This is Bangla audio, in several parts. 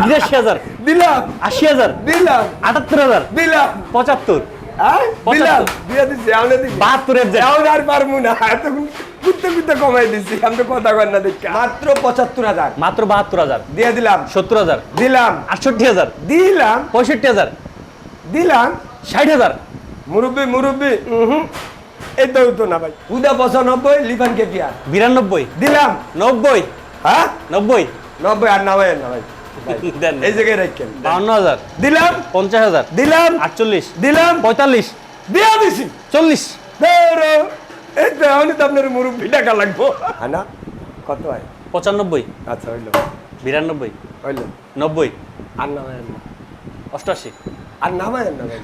বিরাশি হাজার। দিলাম আশি হাজার। দিলাম আটাত্তর হাজার। দিলাম পঁচাত্তর। দিলাম পঁচাত্তর। দিয়ে দিচ্ছি আমরা দিচ্ছি বাহাত্তরের যে এখন আর পারব না। এতক্ষণ কুত্তে কুত্তে কমাই দিচ্ছি আমি কথা কর না দেখি। মাত্র পঁচাত্তর হাজার। মাত্র বাহাত্তর হাজার। দিয়ে দিলাম। সত্তর হাজার। দিলাম। আটষট্টি হাজার। দিলাম। পঁয়ষট্টি হাজার। দিলাম। ষাট হাজার। মুরব্বী মুরব্বী। হুম। এই তো না ভাই। উদা পঁচানব্বই লিফান কেপিয়ার। বিরানব্বই। দিলাম। নব্বই। হ্যাঁ? নব্বই। নব্বই আর না ভাই দেন এই জায়গায় রাখেন। বাউন্ন হাজার। দিলাম। পঞ্চাশ হাজার। দিলাম। আটচল্লিশ। দিলাম। পঁয়তাল্লিশ। দিয়া দিছি। চল্লিশ। এই তো এখনই তো আপনার মুরব্বী টাকা লাগবো। হ্যাঁ না? কত হয়? পঁচানব্বই। আচ্ছা হইল। বিরানব্বই। হইল। নব্বই। আর নামায় না। অষ্টআশি আর নামায় না ভাই।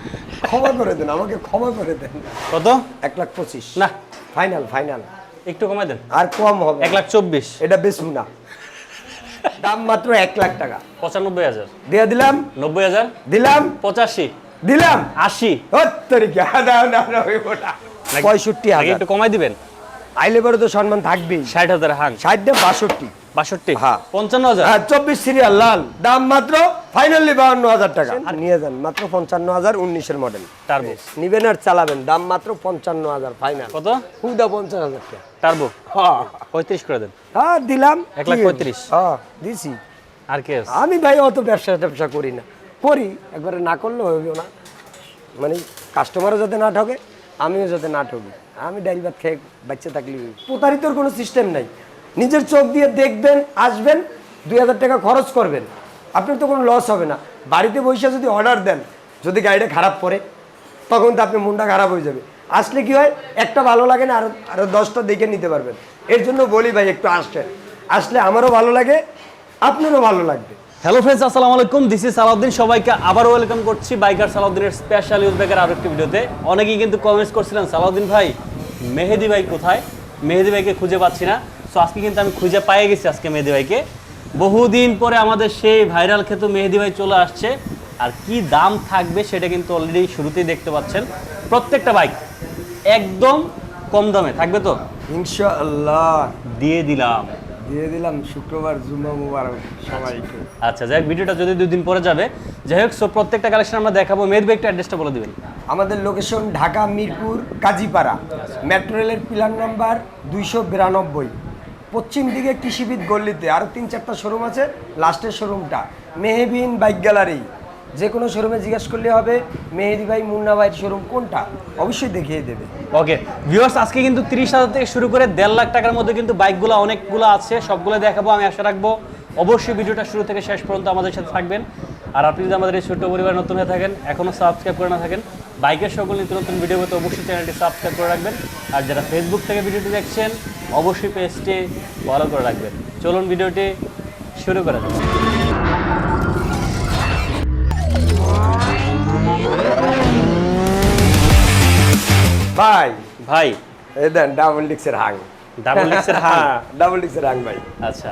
ক্ষমা করে দেন আমাকে ক্ষমা করে দেন। কত? এক লাখ পঁচিশ। না। Final final. একটু কমাই দেন। আর কম হবে এক লাখ চব্বিশ। এটা বেচবো না। দাম মাত্র এক লাখ টাকা। পঁচানব্বই হাজার। দিয়ে দিলাম। নব্বই হাজার? দিলাম। পঁচাশি। দিলাম। আশি। না পঁয়ষট্টি হাজার। একটু কমাই দিবেন? আইলে পরে তো সম্মান থাকবেই। ষাট হাজার হান ষাট না বাষট্টি। বাষট্টি? হ্যাঁ। পঞ্চান্ন হাজার? হ্যাঁ চব্বিশ সিরিয়াল লাল। দাম মাত্র ফাইনালি বাউন্ন হাজার টাকা। আর নিয়ে যান মাত্র পঞ্চান্ন হাজার উনিশের মডেল টার্বো নিবেন আর চালাবেন দাম মাত্র পঞ্চান্ন হাজার ফাইনাল কত? হুদা পঞ্চাশ হাজার টাকা। টার্বো হ্যাঁ পঁয়ত্রিশ করে দেন। হ্যাঁ দিলাম। এক লাখ? পঁয়ত্রিশ। হ্যাঁ দিছি। আর কি আমি ভাই অত ব্যবসা ট্যাবসা করি না। করি একবারে না করলে হইব না। মানে কাস্টমারও যাতে না ঠকে আমিও যাতে না ঠকি। আমি ডাইল ভাত খেয়ে বাচ্চা থাকলে। প্রতারিতর কোনো সিস্টেম নাই। নিজের চোখ দিয়ে দেখবেন আসবেন দুই হাজার টাকা খরচ করবেন। আপনার তো কোনো লস হবে না। বাড়িতে বসে যদি অর্ডার দেন, যদি গাড়িটা খারাপ পড়ে, তখন তো আপনার মনটা খারাপ হয়ে যাবে। আসলে কি হয়, একটা ভালো লাগে না, আরও আরও দশটা দেখে নিতে পারবেন। এর জন্য বলি ভাই, একটু আসছেন আসলে আমারও ভালো লাগে, আপনারও ভালো লাগবে। হ্যালো ফ্রেন্ডস আসসালামু আলাইকুম। This is Salauddin. সবাইকে আবারও ওয়েলকাম করছি বাইকার সালাউদ্দিনের স্পেশাল ইউজ ব্যাগের আরও একটি ভিডিওতে। অনেকেই কিন্তু কমেন্টস করছিলেন, সালাউদ্দিন ভাই, মেহেদি ভাই কোথায়? মেহেদি ভাইকে খুঁজে পাচ্ছি না। সো আজকে কিন্তু আমি খুঁজে পাই গেছি আজকে মেহেদি ভাইকে। বহুদিন পরে আমাদের সেই ভাইরাল খেতু মেহেদি ভাই চলে আসছে। আর কি দাম থাকবে সেটা কিন্তু অলরেডি শুরুতেই দেখতে পাচ্ছেন। প্রত্যেকটা বাইক একদম কম দামে থাকবে তো? ইনশাআল্লাহ। দিয়ে দিলাম। দিয়ে দিলাম শুক্রবার জুমা মুবারক সবাইকে। আচ্ছা যাই ভিডিওটা যদি দুই দিন পরে যাবে যাই হোক সো প্রত্যেকটা কালেকশন আমরা দেখাবো। ভাই একটা অ্যাড্রেসটা বলে দিবেন। আমাদের লোকেশন ঢাকা মিরপুর কাজীপাড়া। মেট্রো রেলের পিলার নাম্বার দুইশো বিরানব্বই। পশ্চিম দিকে কৃষিবিদ গল্লিতে আরও তিন চারটা শোরুম আছে, লাস্টের শোরুমটা। Mehebin bike gallery. যে কোনো শোরুমে জিজ্ঞেস করলে হবে, মেহেদি ভাই, মুন্না ভাইয়ের শোরুম কোনটা? অবশ্যই দেখিয়ে দেবে। ওকে ভিউয়ার্স আজকে কিন্তু তিরিশ হাজার থেকে শুরু করে দেড় লাখ টাকার মধ্যে কিন্তু বাইকগুলো অনেকগুলো আছে, সবগুলো দেখাবো, আমি আশা রাখব। অবশ্যই ভিডিওটা শুরু থেকে শেষ পর্যন্ত আমাদের সাথে থাকবেন। আর আপনি যদি আমাদের এই ছোট্ট পরিবার নতুন হয়ে থাকেন এখনও সাবস্ক্রাইব করে না থাকেন, বাইকের সকল নিত্য নতুন ভিডিও অবশ্যই চ্যানেলটি সাবস্ক্রাইব করে রাখবেন। আর যারা ফেসবুক থেকে ভিডিওটি দেখছেন অবশ্যই পেজটি ফলো করে রাখবেন। চলুন ভিডিওটি শুরু করা যাক। ভাই। ভাই। এই দেন ডাবল ডিক্সের হাং। Disc এর হাং? ডাবল ডিক্সের হাং ভাই। আচ্ছা।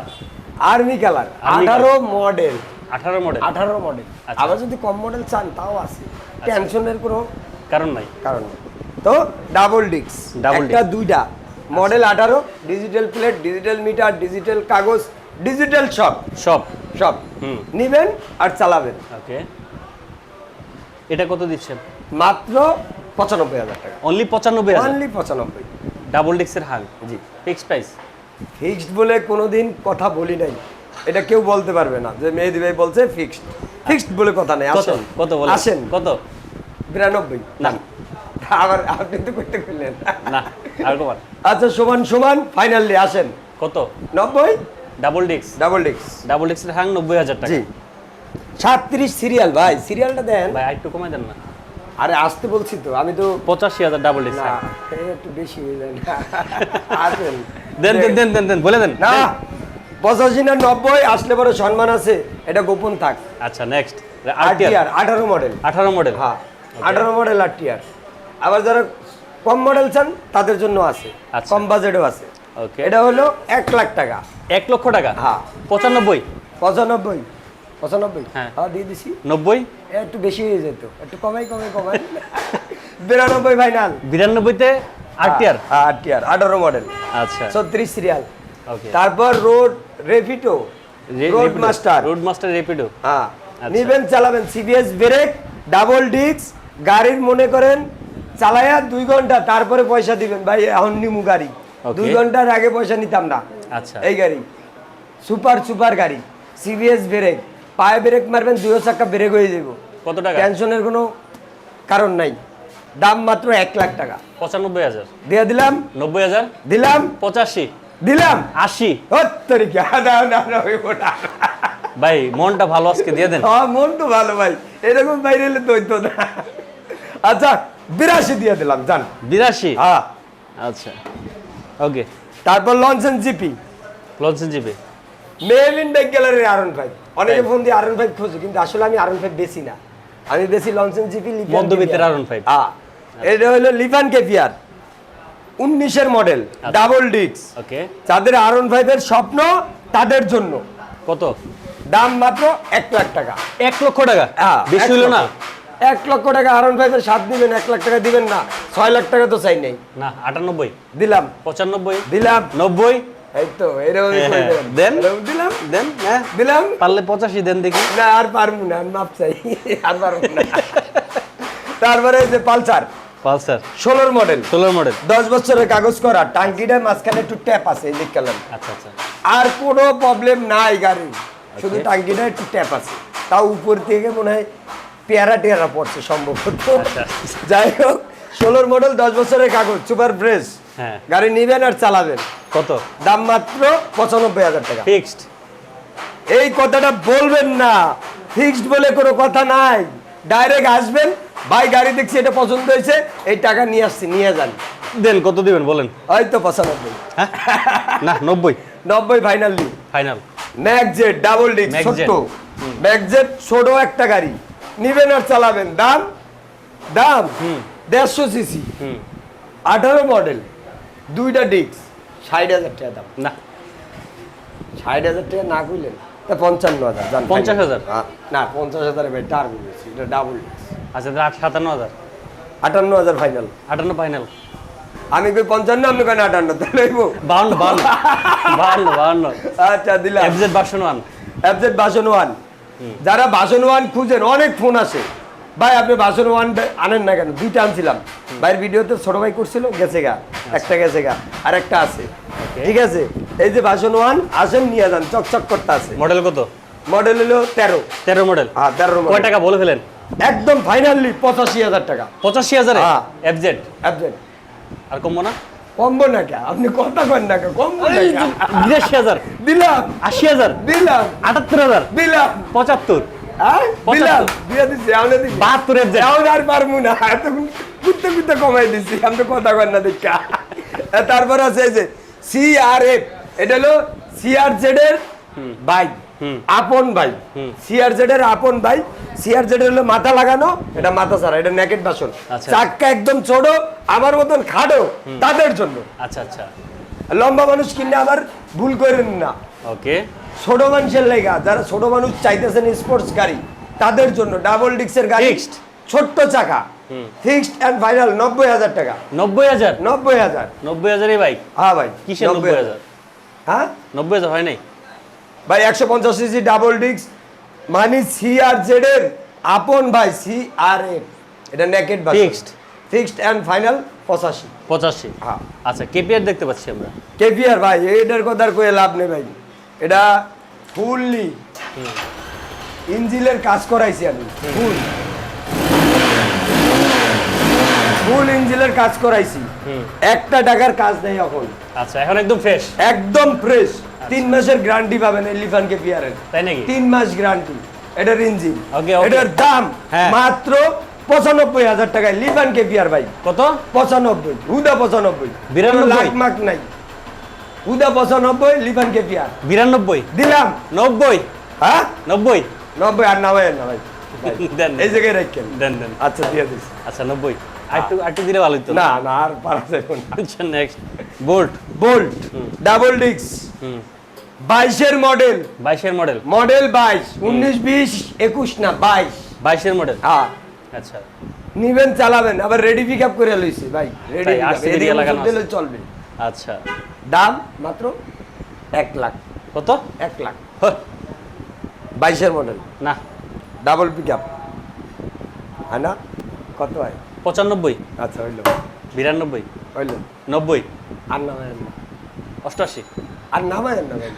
আর্মি কালার Army আঠারো মডেল আঠারো মডেল আঠারো মডেল আচ্ছা। আবার যদি কম মডেল চান তাও আছে। টেনশনের কোনো কারণ নাই। কারণ। তো ডাবল ডিক্স Double একটা দুইটা। মডেল আঠারো digital plate digital meter digital কাগজ ডিজিটাল সব সব সব হুম। নিবেন আর চালাবেন। ওকে এটা কত দিচ্ছেন? মাত্র পঁচানব্বই হাজার টাকা। অনলি পঁচানব্বই অনলি পঁচানব্বই। ডাবল ডিক্সের হাং জি। ফিক্স প্রাইস ফিক্সড বলে কোনোদিন কথা বলি নাই। এটা কেউ বলতে পারবে না যে মেহেদি ভাই বলছে ফিক্সড ফিক্সড বলে কথা নেই আসেন। কত বলে আসেন। কত? বিরানব্বই। না। আবার আপনি তো করতে করলেন। না আর কমান আচ্ছা সমান সমান ফাইনালি আসেন। কত? নব্বই? ডাবল ডিক্স ডাবল ডিক্স ডাবল ডিক্সের হাং নব্বই হাজার টাকা। জি। সাতত্রিশ সিরিয়াল ভাই। সিরিয়ালটা দেন। ভাই আরেকটু কমাই দেন না। আরে আসতে বলছি তো। আমি তো পঁচাশি হাজার ডাবল ডিক্স না একটু বেশি হয়ে যায় না। আসেন। দেন দেন দেন দেন দেন বলে দেন। না পঁচাশি না নব্বই আসলে বড় সম্মান আছে। এটা গোপন থাক। আচ্ছা নেক্সট আরটিআর আঠারো মডেল আঠারো মডেল হ্যাঁ। আঠারো মডেল আরটিআর আবার যারা কম মডেল চান তাদের জন্য আছে। আচ্ছা। কম বাজেটও আছে। ওকে এটা হলো এক লাখ টাকা। এক লক্ষ টাকা? হ্যাঁ। পঁচানব্বই? পঁচানব্বই। পঁচানব্বই? হ্যাঁ। হ্যাঁ দিয়ে দিছি। নব্বই? একটু বেশি হয়ে যেত। একটু কমাই কমাই কমাই। বিরানব্বই ফাইনাল বিরানব্বইতে আরটিআর আরটিআর আঠারো মডেল আচ্ছা। ছত্রিশ সিরিয়াল ওকে তারপর road রেভিটো road master road master Rapido হ্যাঁ। আচ্ছা। নিবেন চালাবেন। সিবিএস ব্রেক ডাবল ডিস্ক গাড়ির মনে করেন চালায়া দুই ঘণ্টা তারপরে পয়সা দিবেন। ভাই এখন নিমু গাড়ি। দুই ঘণ্টার আগে পয়সা নিতাম না। আচ্ছা। এই গাড়ি। সুপার সুপার গাড়ি। সিবিএস ব্রেক পায়ে ব্রেক মারবেন দুই চাকা ব্রেক হয়ে যাব কত টাকা? টেনশনের কোনো কারণ নাই। দাম মাত্র এক লাখ টাকা। পঁচানব্বই হাজার। দিয়ে দিলাম। নব্বই হাজার? দিলাম। পঁচাশি। দিলাম। আশি। ভাই মনটা ভালো আজকে দিয়ে দেন। হ্যাঁ মন তো ভালো ভাই। এরকম বাইরে এলে দৈত্য না। আচ্ছা বিরাশি দিয়ে দিলাম জান। বিরাশি? হ্যাঁ। আচ্ছা ওকে। তারপর লঞ্চন জিপি। লঞ্চন জিপে? মেভিন ব্যাগ গ্যালারির আরন ফাইভ অনেকে ফোন দিয়ে আরন ফাইভ খুঁজে কিন্তু আসলে আমি আরন ফাইভ বেশি না। আমি বেশি লঞ্চন জিপি মধ্যবিত্তের R15 হ্যাঁ। এটা হলো লিফান কেপিয়ার উনিশের মডেল আচ্ছা। ডাবল ডিক্স ওকে। যাদের আরন ফাইভের স্বপ্ন তাদের জন্য। কত? দাম মাত্র এক লাখ টাকা। এক লক্ষ টাকা? হ্যাঁ, বেশি হইল না। এক লক্ষ টাকা আরন ফাইভের সাত দিবেন এক লাখ টাকা দিবেন না। ছয় লাখ টাকা তো চাই নেই। না আটানব্বই। দিলাম। পঁচানব্বই। দিলাম। নব্বই। এই তো এরকম হ্যাঁ, হ্যাঁ। দেন? দিলাম। দেন হ্যাঁ। দিলাম। পারলে পঁচাশি দেন দেখি। না আর পারব না মাপ চাই। আর পারব না। তারপরে এই যে পালসার। পালসার। ষোলোর মডেল। ষোলোর মডেল। দশ বছরের কাগজ করা টাঙ্কিটা মাঝখানে একটু ট্যাপ আছে এই দিক আচ্ছা আচ্ছা। আর কোনো প্রবলেম নাই গাড়ি শুধু টাঙ্কিটা একটু ট্যাপ আছে। তাও উপর থেকে মনে হয় পেয়ারা টেয়ারা পড়ছে সম্ভবত। আচ্ছা। যাই হোক ষোলোর মডেল দশ বছরের কাগজ সুপার ফ্রেশ হ্যাঁ। গাড়ি নিবেন আর চালাবেন। কত? দাম মাত্র পঁচানব্বই হাজার টাকা। ফিক্সড এই কথাটা বলবেন না। ফিক্সড বলে কোনো কথা নাই। ডাইরেক্ট আসবেন ভাই গাড়ি দেখছি এটা পছন্দ হয়েছে এই টাকা নিয়ে আসছি নিয়ে যান। দেন কত দিবেন বলেন। হয়তো পঁচানব্বই। হ্যাঁ? না নব্বই। নব্বই ফাইনালি ফাইনাল ম্যাকজেট ডাবল ডিস্ক। ছোট্ট। ম্যাকজেট ছোট একটা গাড়ি। নিবেন আর চালাবেন। দাম? দাম? দেড়শো সিসি হুম। আঠারো মডেল দুইটা ডিস্ক ষাট হাজার টাকা দাম। না। ষাট হাজার টাকা না কইলেন তা পঞ্চান্ন হাজার জান পঞ্চাশ হাজার? না পঞ্চাশ হাজার ভাই টার বলেছি এটা ডাবল আচ্ছা আট সাতান্ন হাজার। আটান্ন হাজার ফাইনাল আটান্ন ফাইনাল আমি কই পঞ্চান্ন আপনি কেন আটান্ন তাহলে? বাউন্ন বাউন্ন বাউন্ন বাউন্ন আচ্ছা দিলাম। FZ version one FZ version one যারা বাসন ওয়ান খুঁজেন অনেক ফোন আসে। ভাই আপনি বাসন ওয়ান আনেন না কেন? দুইটা আনছিলাম। ভাইয়ের ভিডিওতে ছোট ভাই করছিল গেছে গা। একটা গেছে গা আর একটা আছে। ঠিক আছে? এই যে বাসন ওয়ান আসেন নিয়ে যান চকচক করতে আছে। মডেল কত? মডেল হলো তেরো। তেরো মডেল। হ্যাঁ তেরো কয় টাকা বলে ফেলেন? একদম ফাইনালি পঁচাশি হাজার টাকা। পঁচাশি হাজার? হ্যাঁ। এফজেড আর কমবো না? কমবো না কে আপনি কথা কন না কে কমবো না কে? বিরাশি হাজার দিলাম। আশি হাজার দিলাম। আটাত্তর হাজার দিলাম। পঁচাত্তর হ্যাঁ দিলাম। দিয়ে দিচ্ছি আমরা দিচ্ছি বাহাত্তর আর পারব না। এতক্ষণ কুত্তে কুত্তে কমাই দিচ্ছি আমি তো কথা কর না দেখা। তারপর আছে এই যে সিআরএফ এটা হলো সিআরজেড এর বাইক। আপন বাইক সিআরজেড এর আপন বাইক সিআরজেড এর হলো মাথা লাগানো এটা মাথা ছাড়া এটা নেকেট বাসন। আচ্ছা। চাক্কা একদম ছোট আমার মতন খাটো তাদের জন্য। আচ্ছা আচ্ছা। লম্বা মানুষ কিনলে আবার ভুল করেন না। ওকে। ছোট মানুষের লেগা যারা ছোট মানুষ চাইতেছেন স্পোর্টস গাড়ি তাদের জন্য ডাবল ডিক্সের গাড়ি ছোট্ট চাকা। ফিক্সড অ্যান্ড ফাইনাল নব্বই হাজার টাকা। নব্বই হাজার? নব্বই হাজার। নব্বই হাজারই বাইক হ্যাঁ ভাই কিসের নব্বই হাজার? হ্যাঁ? নব্বই হাজার হয় নাই? ভাই একশো পঞ্চাশ সিসি ডাবল ডিক্স মানে সি আর জেড এর আপন ভাই সি আর এফ এটা নেকেট Fixed। ফিক্সড অ্যান্ড ফাইনাল পঁচাশি। পঁচাশি? হ্যাঁ। আচ্ছা কেপিআর দেখতে পাচ্ছি আমরা। কেপিআর ভাই এটার কথা আর কয়ে লাভ নেই ভাই। এটা ফুললি ইঞ্জিলের কাজ করাইছি আমি। ফুল ফুল ইঞ্জিনের কাজ করাইছি। একটা টাকার কাজ নেই এখন। আচ্ছা এখন একদম ফ্রেশ একদম ফ্রেশ তিন মাসের গ্যারান্টি পাবেন এই লিফান কেপিআরের তাই নাকি? তিন মাস গ্যারান্টি এটার ইঞ্জিন. এটার দাম হ্যাঁ। মাত্র পঁচানব্বই হাজার টাকায় লিফান কেপিআর ভাই। কত? পঁচানব্বই। হুদা পঁচানব্বই। বিরানব্বই? লাখ মাক নাই। হুদা পঁচানব্বই লিফান কেপিআর বিরানব্বই। দিলাম। নব্বই। হ্যাঁ? নব্বই। নব্বই আর নামাই না ভাই এই জায়গায় রাখেন দেন দেন। আচ্ছা দিয়ে দিস। আচ্ছা নব্বই। দিলে ভালো হতো না না আর পারা যাবে না। আচ্ছা next bolt bolt double disc হুম। বাইশের মডেল। বাইশের মডেল। মডেল বাইশ উনিশ বিশ একুশ না বাইশ। বাইশের মডেল? হ্যাঁ। আচ্ছা। নিবেন চালাবেন আবার রেডি পিক আপ করে লইছি ভাই। রেডি দিলে চলবে। আচ্ছা। দাম মাত্র এক লাখ। কত? এক লাখ। হ্যাঁ, বাইশের মডেল। না। ডাবল পিক আপ হয় না? কত হয়? পঁচানব্বই। আচ্ছা হইল। বিরানব্বই। হইল। নব্বই। আর না অষ্টআশি আর নামায়েন না ভাই।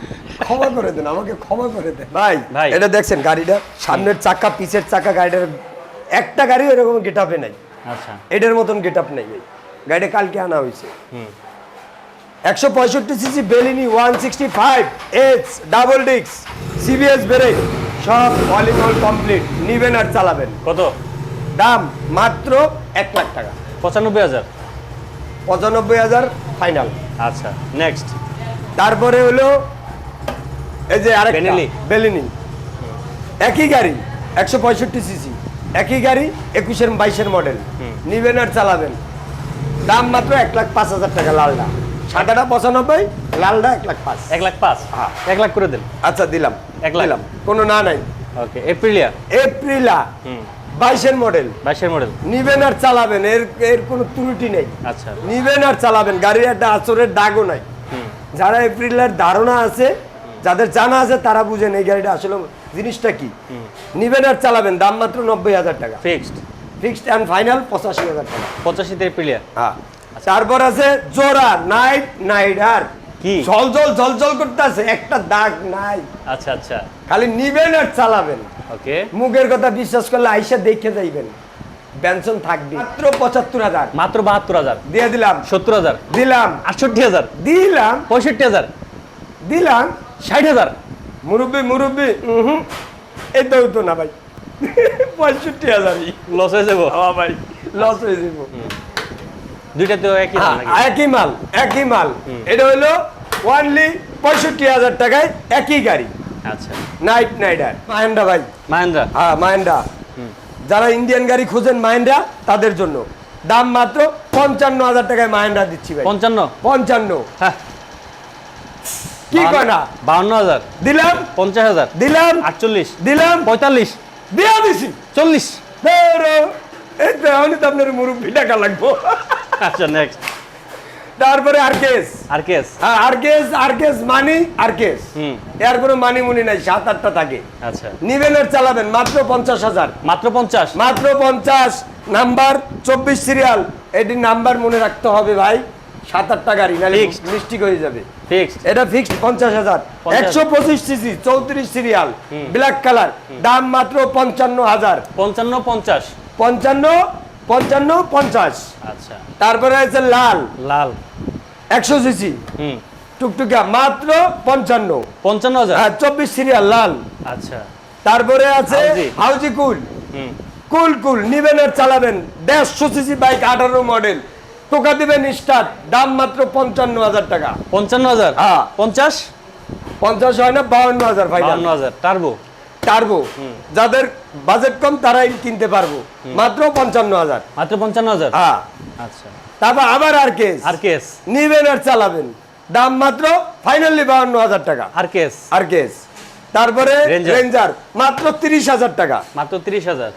ক্ষমা করে দেন আমাকে ক্ষমা করে দেন। ভাই ভাই। এটা দেখছেন গাড়িটা সামনের চাকা পিছের চাকা গাড়িটার একটা গাড়ি এরকম গেট আপে নাই। আচ্ছা। এটার মতন গেট আপ নেই ভাই। গাড়িটা কালকে আনা হয়েছে। একশো পঁয়ষট্টি CC বেলিনি one sixty five H double disks CBS brake সব অল ইন অল কমপ্লিট নিবেন আর চালাবেন। কত? দাম মাত্র এক লাখ টাকা। পঁচানব্বই হাজার। পঁচানব্বই হাজার ফাইনাল আচ্ছা নেক্সট তারপরে হলো এই যে বেনেলি। বেলিনি একই গাড়ি একশো পঁয়ষট্টি সিসি একই গাড়ি একুশের বাইশের মডেল নিবেন আর চালাবেন। দাম মাত্র এক লাখ পাঁচ হাজার টাকা লালটা সাদাটা পঁচানব্বই লালটা এক লাখ পাঁচ। এক লাখ পাঁচ? হ্যাঁ। এক লাখ করে দেন। আচ্ছা দিলাম। এক লাখ? দিলাম। কোনো না নাই। Okay Aprilia? এপ্রিলা। বাইশের মডেল বাইশের মডেল নিবেন আর চালাবেন। এর এর কোনো ত্রুটি নেই। আচ্ছা। নিবেন আর চালাবেন। গাড়ির একটা আচরের দাগও নাই। যারা এপ্রিলের ধারণা আছে যাদের জানা আছে তারা বুঝেন এই গাড়িটা আসলে জিনিসটা কি। নিবেন আর চালাবেন দাম মাত্র নব্বই হাজার টাকা। ফিক্সড? ফিক্সড অ্যান্ড ফাইনাল পঁচাশি হাজার টাকা। পঁচাশিতে এপ্রিলিয়া হ্যাঁ। তারপর আছে জোড়া নাইট নাইডার কি? ঝলঝল ঝলঝল করতে আছে একটা দাগ নাই। আচ্ছা আচ্ছা। খালি নিবেন আর চালাবেন। ওকে মুখের কথা বিশ্বাস করলে আইসা দেখে যাইবেন। বেনশন থাকবে। মাত্র পঁচাত্তর হাজার। মাত্র বাহাত্তর হাজার। দিয়ে দিলাম। সত্তর হাজার। দিলাম। আটষট্টি হাজার। দিলাম। পঁয়ষট্টি হাজার। দিলাম। ষাট হাজার। মুরব্বী মুরব্বী। হুম তো হতো না ভাই। পঁয়ষট্টি হাজারই লস হয়ে যাব। হ্যাঁ ভাই। লস হয়ে যাব। দুইটা তো একই নাকি? হ্যাঁ, একই মাল একই মাল। এটা হলো ওয়ানলি পঁয়ষট্টি হাজার টাকায় একই গাড়ি। আচ্ছা। নাইট নাইডার মাহেন্দ্রা ভাই। মাহেন্দ্রা। হ্যাঁ মাহেন্দ্রা। যারা ইন্ডিয়ান গাড়ি খুঁজেন মাইন্ডা তাদের জন্য। দাম মাত্র পঞ্চান্ন হাজার টাকায় মাইন্ডা দিচ্ছি ভাই। পঞ্চান্ন? পঞ্চান্ন। হ্যাঁ। কি কয় না? বাউন্ন হাজার দিলাম। পঞ্চাশ হাজার। দিলাম। আটচল্লিশ। দিলাম। পঁয়তাল্লিশ। দিয়া দিছি। চল্লিশ। এই তো আমি তো আপনার মুরব্বী টাকা লাগবো। আচ্ছা নেক্সট তারপরে আরকেস আর কেস? হ্যাঁ আরকেস আরকেস মানি আরকেস হুম। এর কোনো মানি মুনি নাই সাত আটটা থাকে। আচ্ছা। নিবেন আর চালাবেন মাত্র পঞ্চাশ হাজার। মাত্র পঞ্চাশ? মাত্র পঞ্চাশ। নাম্বার চব্বিশ সিরিয়াল। এটি নাম্বার মনে রাখতে হবে ভাই সাত আটটা গাড়ি নাহলে Fixed. মিস্টিক হয়ে যাবে। ফিক্সড এটা ফিক্সড পঞ্চাশ হাজার। একশো পঁচিশ সিসি চৌত্রিশ সিরিয়াল। Black colour. দাম মাত্র পঞ্চান্ন হাজার। পঞ্চান্ন পঞ্চাশ। পঞ্চান্ন পঞ্চান্ন পঞ্চাশ। আচ্ছা। তারপরে আছে লাল। লাল। একশো সিসি। হুম। টুকটুকা মাত্র পঞ্চান্ন। পঞ্চান্ন হাজার? হ্যাঁ চব্বিশ সিরিয়াল লাল। আচ্ছা। তারপরে আছে হাউজি। কুল। কুল কুল নিবেন আর চালাবেন দেড়শো সিসি বাইক আঠারো মডেল। টোকা দিবেন স্টার্ট দাম মাত্র পঞ্চান্ন হাজার টাকা। পঞ্চান্ন হাজার? হ্যাঁ। পঞ্চাশ? পঞ্চাশ হয় না বাউন্ন হাজার ফাইনাল বাউন্ন হাজার টার্বো। টার্বো যাদের বাজেট কম তারাই কিনতে পারব। মাত্র পঞ্চান্ন হাজার। মাত্র পঞ্চান্ন হাজার? হ্যাঁ। আচ্ছা। তারপর আবার আর কেস আর কেস নিবেন আর চালাবেন। দাম মাত্র ফাইনালি বাউন্ন হাজার টাকা। আর কেস আর কেস তারপরে রেঞ্জার মাত্র তিরিশ হাজার টাকা। মাত্র তিরিশ হাজার।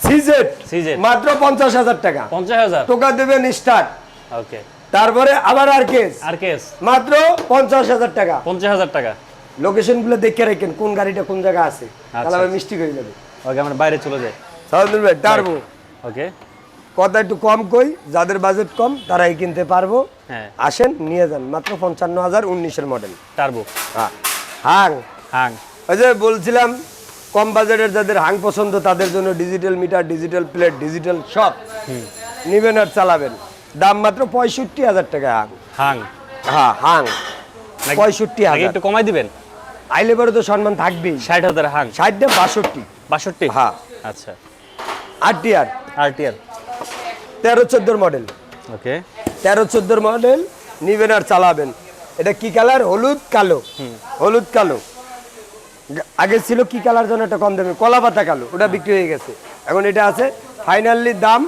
সিজেট CZ মাত্র পঞ্চাশ হাজার টাকা। পঞ্চাশ হাজার? টোকা দেবেন স্টার্ট ওকে তারপরে আবার আর কেস আর কেস মাত্র পঞ্চাশ হাজার টাকা। পঞ্চাশ হাজার টাকা। লোকেশনগুলো দেখে রাখেন কোন গাড়িটা কোন জায়গা আছে। তাহলে আবার আচ্ছা। মিষ্টি হয়ে যাবে। ওকে আমরা বাইরে চলে যাই। সাউদুল ভাই টার্বো ওকে। কথা একটু কম কই যাদের বাজেট কম তারাই কিনতে পারব। হ্যাঁ। আসেন নিয়ে যান। মাত্র পঞ্চান্ন হাজার উনিশের মডেল টার্বো হ্যাঁ। হাং। হাং। ওই যে বলছিলাম কম বাজেটের যাদের হাং পছন্দ তাদের জন্য digital meter digital plate digital সব নিবেন আর চালাবেন। দাম মাত্র পঁয়ষট্টি হাজার টাকা হাং। হাং। হ্যাঁ হাং। পঁয়ষট্টি হাজার। একটু কমাই দিবেন? আইলে পরে তো সম্মান থাকবেই। ষাট হাজার হাং ষাটটা বাষট্টি। বাষট্টি? হ্যাঁ। আচ্ছা। আট টিয়ার আর টিয়ার তেরো চোদ্দোর মডেল। ওকে। তেরো চোদ্দোর মডেল নিবেন আর চালাবেন। এটা কি কালার? হলুদ কালো। হলুদ কালো। আগে ছিল কি কালার জন্য একটা কম দামে? কলা পাতা কালো। ওটা বিক্রি হয়ে গেছে। এখন এটা আছে ফাইনালি দাম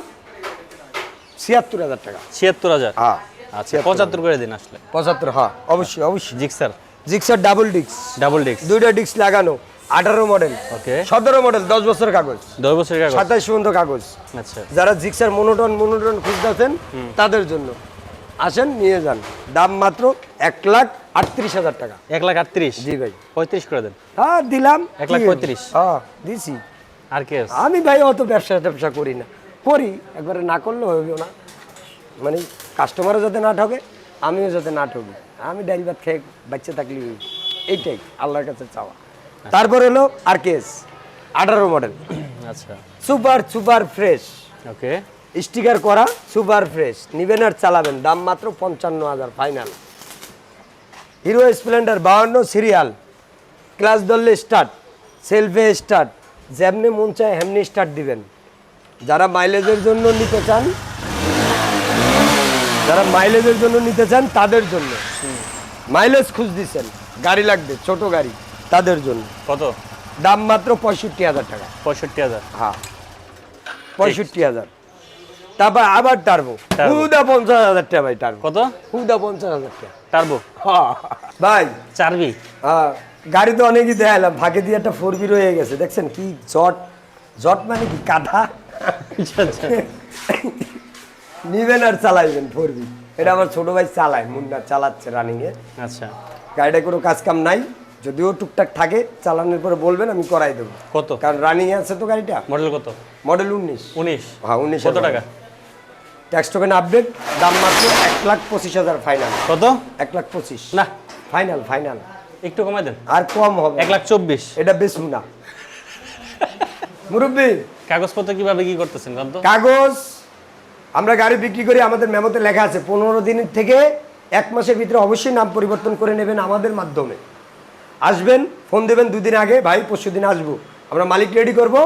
ছিয়াত্তর হাজার টাকা। ছিয়াত্তর হাজার? হ্যাঁ আচ্ছা পঁচাত্তর করে দিন আসলে। পঁচাত্তর হ্যাঁ অবশ্যই অবশ্যই। জিক্সার। জিক্সার ডাবল ডিক্স ডাবল ডিস্ক দুইটা ডিক্স লাগানো আঠারো মডেল ওকে সতেরো মডেল দশ বছর কাগজ। দশ বছরের কাগজ? সাতাইশ পর্যন্ত কাগজ। আচ্ছা। যারা জিক্সার মনোটন মনোটন খুঁজতেছেন তাদের জন্য। আসেন নিয়ে যান। দাম মাত্র এক লাখ আটত্রিশ হাজার টাকা। এক লাখ আটত্রিশ? জি ভাই। পঁয়ত্রিশ করে দেন। হ্যাঁ দিলাম। এক লাখ পঁয়ত্রিশ? হ্যাঁ দিছি। আর কে আমি ভাই অত ব্যবসা ট্যাবসা করি না। করি একবারে না করলেও হবে না। মানে কাস্টমারও যাতে না ঠকে আমিও যাতে না ঠকি। আমি ডাইল ভাত খেয়ে বাচ্চা থাকলে এইটাই আল্লাহর কাছে চাওয়া। তারপর হলো আর কেস আঠারো মডেল আচ্ছা। Super super fresh. Okay. Sticker করা সুপার ফ্রেশ। নিবেন আর চালাবেন। দাম মাত্র পঞ্চান্ন হাজার ফাইনাল। হিরো স্প্লেন্ডার বাউন্ন সিরিয়াল। ক্লাস ধরলে স্টার্ট সেলফে স্টার্ট। যেমনি মন চায় হেমনি স্টার্ট দিবেন। যারা মাইলেজের জন্য নিতে চান যারা মাইলেজের জন্য নিতে চান তাদের জন্য। মাইলেজ খুঁজ দিচ্ছেন গাড়ি লাগবে ছোট গাড়ি তাদের জন্য। কত? দাম মাত্র পঁয়ষট্টি হাজার টাকা। পঁয়ষট্টি হাজার। হ্যাঁ। পঁয়ষট্টি হাজার। তারপর আবার টার্বো হুদা পঞ্চাশ হাজার টাকা ভাই টার্বো কত? হুদা পঞ্চাশ হাজার টাকা। টার্বো হ্যাঁ। ভাই। চারবি? হ্যাঁ, গাড়ি তো অনেকই দেখালাম ফাঁকে দিয়ে একটা ফোর বি রয়ে গেছে দেখছেন কি জট? জট মানে কি কাঁধা আচ্ছা আচ্ছা। নিবেন আর চালাইবেন ফোর বি এটা আমার ছোট ভাই চালায় মুন্না চালাচ্ছে রানিং এ। আচ্ছা। গাড়িটা কোনো কাজ কাম নাই যদিও টুকটাক থাকে চালানোর পরে বলবেন আমি করাই দেবো। কত? কারণ রানিং আছে তো গাড়িটা। মডেল কত? মডেল উনিশ। উনিশ? হ্যাঁ উনিশ কত টাকা? ট্যাক্স টোকেন আপডেট দাম মাত্র এক লাখ পঁচিশ হাজার ফাইনাল কত? এক লাখ পঁচিশ। না। ফাইনাল ফাইনাল একটু কমাই দেন। আর কম হবে এক লাখ চব্বিশ। এটা বেশি না। মুরব্বী। কাগজপত্র কীভাবে কি করতেছেন কাগজ আমরা গাড়ি বিক্রি করি আমাদের মেমোতে লেখা আছে পনেরো দিন থেকে এক মাসের ভিতরে অবশ্যই নাম পরিবর্তন করে নেবেন আমাদের মাধ্যমে। আসবেন ফোন দেবেন দুদিন আগে ভাই পরশু দিন আসব আমরা মালিক রেডি করব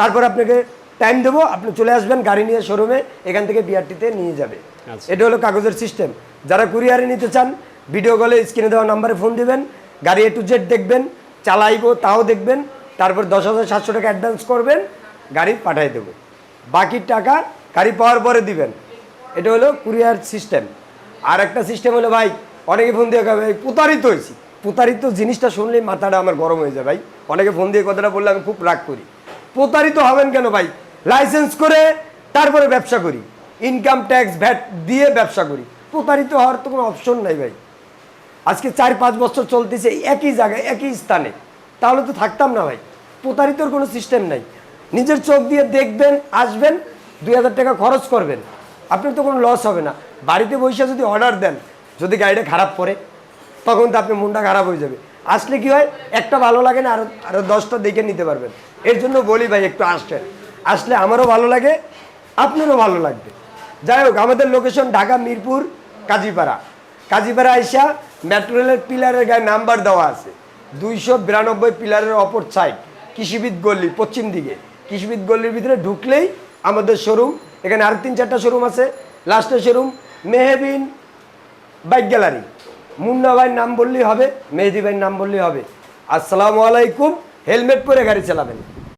তারপর আপনাকে টাইম দেবো আপনি চলে আসবেন গাড়ি নিয়ে শোরুমে এখান থেকে বিআরটিতে নিয়ে যাবে। আচ্ছা। এটা হলো কাগজের সিস্টেম যারা কুরিয়ারে নিতে চান ভিডিও কলে স্ক্রিনে দেওয়া নাম্বারে ফোন দেবেন গাড়ি এ টু জেড দেখবেন চালাইবো তাও দেখবেন তারপর দশ হাজার সাতশো টাকা অ্যাডভান্স করবেন গাড়ি পাঠিয়ে দেবো। বাকি টাকা গাড়ি পাওয়ার পরে দিবেন। এটা হলো কুরিয়ার সিস্টেম। আর একটা সিস্টেম হলো, ভাই, অনেকে ফোন দিয়ে ভাই, প্রতারিত হয়েছি। প্রতারিত জিনিসটা শুনলেই মাথাটা আমার গরম হয়ে যায়, ভাই। অনেকে ফোন দিয়ে কথাটা বললে আমি খুব রাগ করি। প্রতারিত হবেন কেন, ভাই? লাইসেন্স করে তারপরে ব্যবসা করি। ইনকাম ট্যাক্স, ভ্যাট দিয়ে ব্যবসা করি। প্রতারিত হওয়ার তো কোনো অপশন নাই, ভাই। আজকে চার পাঁচ বছর চলতেছে একই জায়গায়, একই স্থানে। তাহলে তো থাকতাম না, ভাই। প্রতারিতর কোনো সিস্টেম নাই। নিজের চোখ দিয়ে দেখবেন, আসবেন দুই হাজার টাকা খরচ করবেন। আপনার তো কোনো লস হবে না। বাড়িতে বসে যদি অর্ডার দেন, যদি গাড়িটা খারাপ পড়ে, তখন তো আপনার মনটা খারাপ হয়ে যাবে। আসলে কি হয়, একটা ভালো লাগে না, আরও আরও দশটা দেখে নিতে পারবেন। এর জন্য বলি ভাই, একটু আসছেন আসলে আমারও ভালো লাগে, আপনারও ভালো লাগবে। যাই হোক, আমাদের লোকেশন ঢাকা, মিরপুর, কাজীপাড়া। কাজীপাড়া আইসা মেট্রো রেলের পিলারের গায়ে নাম্বার দেওয়া আছে। দুইশো বিরানব্বই পিলারের অপর সাইড কৃষিবিদ গল্লি পশ্চিম দিকে। কৃষিবিদ গল্লির ভিতরে ঢুকলেই আমাদের শোরুম এখানে আর তিন চারটা শোরুম আছে। লাস্টের showroom Mehebin bike gallery. Munna ভাইয়ের নাম বললেই হবে, মেহেদি ভাইয়ের নাম বললেই হবে। আসসালামু আলাইকুম, হেলমেট পরে গাড়ি চালাবেন।